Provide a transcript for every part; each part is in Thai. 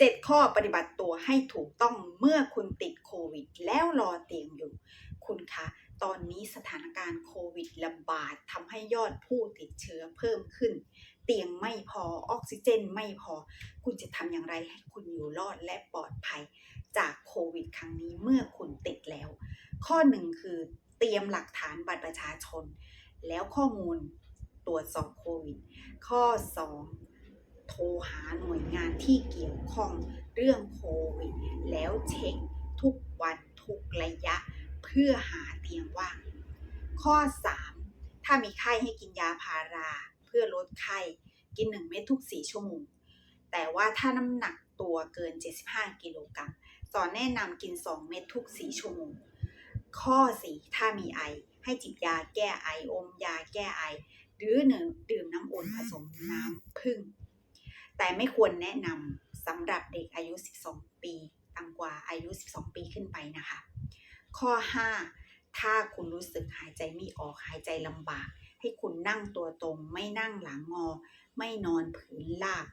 7 ข้อปฏิบัติตัวให้ถูกต้องเมื่อคุณติดโควิด แล้วรอเตียงอยู่ คุณคะตอนนี้สถานการณ์โควิดระบาดทำให้ยอดผู้ติดเชื้อเพิ่มขึ้น เตียงไม่พอออกซิเจนไม่พอ คุณจะทำอย่างไรให้คุณอยู่รอดและปลอดภัย จากโควิด ครั้งนี้เมื่อคุณติดแล้ว ข้อหนึ่งคือเตรียมหลักฐานบัตรประชาชน แล้วข้อมูลตรวจสอบโควิด ข้อ 2 โทรหาหน่วยงานที่เกี่ยวข้องเรื่องโควิด แล้วเช็คทุกวันทุกระยะ เพื่อหาเตียงว่าง ข้อ 3 ถ้ามีไข้ให้กินยาพาราเพื่อลดไข้กิน 1 เม็ดทุก 4 ชั่วโมง แต่ว่าถ้าน้ำหนักตัวเกิน 75 กิโลกรัมสอนแนะนำกิน 2 เม็ดทุก 4 ชั่วโมง ข้อ 4 ถ้ามีไอ ให้จิบยาแก้ไออมยาแก้ไอ หรือหนึ่งดื่มน้ำอุ่นผสมน้ำผึ้ง แต่ไม่ควรแนะนำสำหรับเด็กอายุ 12 ปี ต่ำกว่าอายุ 12 ปีขึ้นไปนะคะ ข้อ 5 ถ้าคุณรู้สึกหายใจไม่ออกหายใจลำบาก ให้คุณนั่งตัวตรง ไม่นั่งหลังงอ ไม่นอนผืนราบ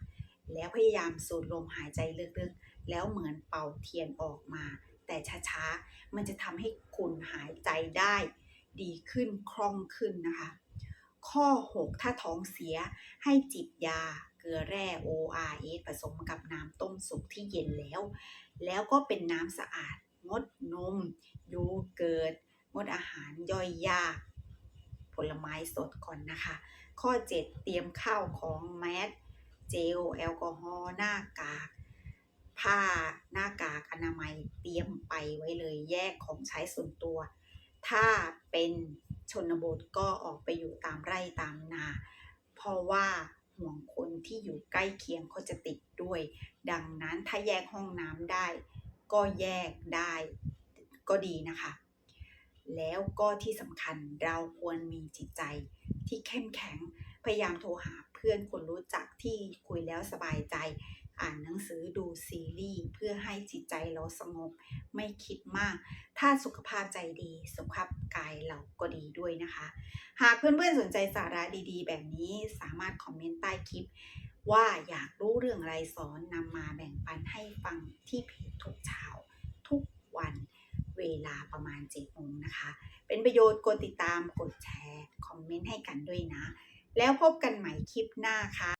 แล้วพยายามสูดลมหายใจลึกๆ แล้วเหมือนเป่าเทียนออกมา แต่ช้าๆ มันจะทำให้คุณหายใจได้ ดีขึ้นคล่องขึ้นนะคะ ข้อ 6 ถ้าท้องเสียให้จิบยาเกลือแร่ ORS ผสมกับน้ำต้มสุกที่เย็นแล้ว แล้วก็เป็นน้ำสะอาด งดนม ยูเกิร์ตงดอาหารย่อยยากผลไม้สดก่อนนะคะ ข้อ 7 เตรียมข้าวของแมสเจล แอลกอฮอล์หน้ากาก ผ้าหน้ากากอนามัยเตรียมไปไว้เลยแยกของใช้ส่วนตัว ถ้าเป็น ชนบทก็ออกไปอยู่ตามไร่ตามนา เพราะว่าห่วงคนที่อยู่ใกล้เคียงเขาจะติดด้วย ดังนั้นถ้าแยกห้องน้ำได้ ก็แยกได้ก็ดีนะคะ แล้วก็ที่สำคัญเราควรมีจิตใจที่เข้มแข็งพยายามโทรหาเพื่อนคนรู้จักที่คุยแล้วสบายใจ อ่านหนังสือดูซีรีส์เพื่อให้จิตใจเราสงบไม่คิดมาก ถ้าสุขภาพใจดีสุขภาพกายเราก็ดีด้วยนะคะ หากเพื่อนๆสนใจสาระดีๆ แบบนี้สามารถคอมเมนต์ใต้คลิป ว่าอยากรู้เรื่องอะไรสอนนำมาแบ่งปันให้ฟังที่เพจทุกเช้าทุกวันเวลาประมาณ7โมงนะคะ เป็นประโยชน์กดติดตามกดแชร์ คอมเมนต์ให้กันด้วยนะ แล้วพบกันใหม่คลิปหน้าค่ะ